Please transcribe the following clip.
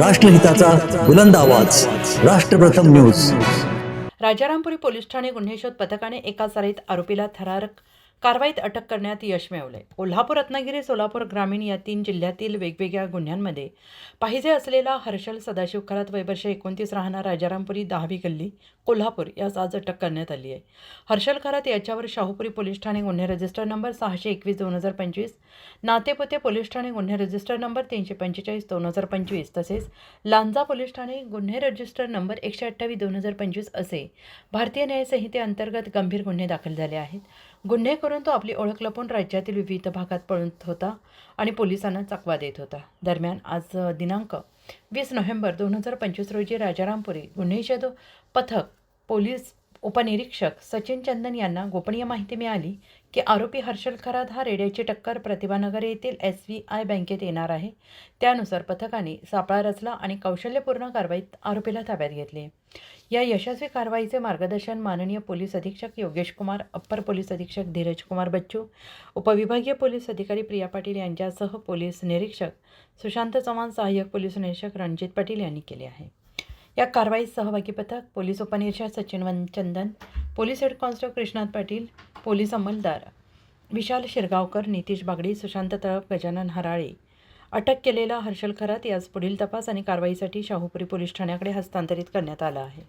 राष्ट्रहिताचा बुलंद आवाज. राष्ट्रप्रथम news. Rajarampuri police ठाणे गुन्हे शोध पथकाने एका सारीत आरोपीला थरारक कारवाईत अटक करण्यात यश मिळवले कोल्हापूर रत्नागिरी सोलापूर ग्रामीण या तीन जिल्ह्यातील वेगवेगळ्या गुन्ह्यांमध्ये पाहिजे असलेला हर्षल सदाशिव खरात वयवर्ष एकोणतीस राहणार राजारामपुरी दहावी गल्ली कोल्हापूर यास आज अटक करण्यात आली आहे. हर्षल खरात याच्यावर शाहूपुरी पोलीस ठाणे गुन्हे रजिस्टर नंबर सहाशे एकवीस दोन हजार पंचवीस नातेपुते पोलीस ठाणे गुन्हे रजिस्टर नंबर तीनशे पंचेचाळीस दोन हजार पंचवीस तसेच लांजा पोलीस ठाणे गुन्हे रजिस्टर नंबर एकशे अठ्ठावीस दोन हजार पंचवीस असे भारतीय न्यायसंहितेअंतर्गत गंभीर गुन्हे दाखल झाले आहेत. गुन्हे परंतु आपली ओळख लपून राज्यातील विविध भागात पळत होता आणि पोलिसांना चकवा देत होता. दरम्यान आज दिनांक वीस नोव्हेंबर दोन हजार पंचवीस रोजी राजारामपुरी गुन्हे शोध पथक पोलीस उपनिरीक्षक सचिन चंदन यांना गोपनीय माहिती मिळाली की आरोपी हर्षल खरात हा रेड्याची टक्कर प्रतिभानगर येथील एस व्ही आय बँकेत येणार आहे. त्यानुसार पथकाने सापळा रचला आणि कौशल्यपूर्ण कारवाईत आरोपीला ताब्यात घेतले. या यशस्वी कारवाईचे मार्गदर्शन माननीय पोलीस अधीक्षक योगेश कुमार अप्पर पोलीस अधीक्षक धीरज कुमार बच्चू उपविभागीय पोलीस अधिकारी प्रिया पाटील यांच्यासह पोलीस निरीक्षक सुशांत चव्हाण सहाय्यक पोलीस निरीक्षक रणजित पाटील यांनी केले आहे. या कारवाईत सहभागी पथक पोलीस उपनिरीक्षक Sachin Van Chandan police head constable Krishnat Patil police अंमलदार Vishal Shirgaonkar Nitish Bagdi Sushant Talap Gajanan Harale. अटक केलेला हर्षल खरात यास पुढील तपास आणि कारवाईसाठी शाहूपुरी पोलीस ठाण्याकडे हस्तांतरित करण्यात आला आहे.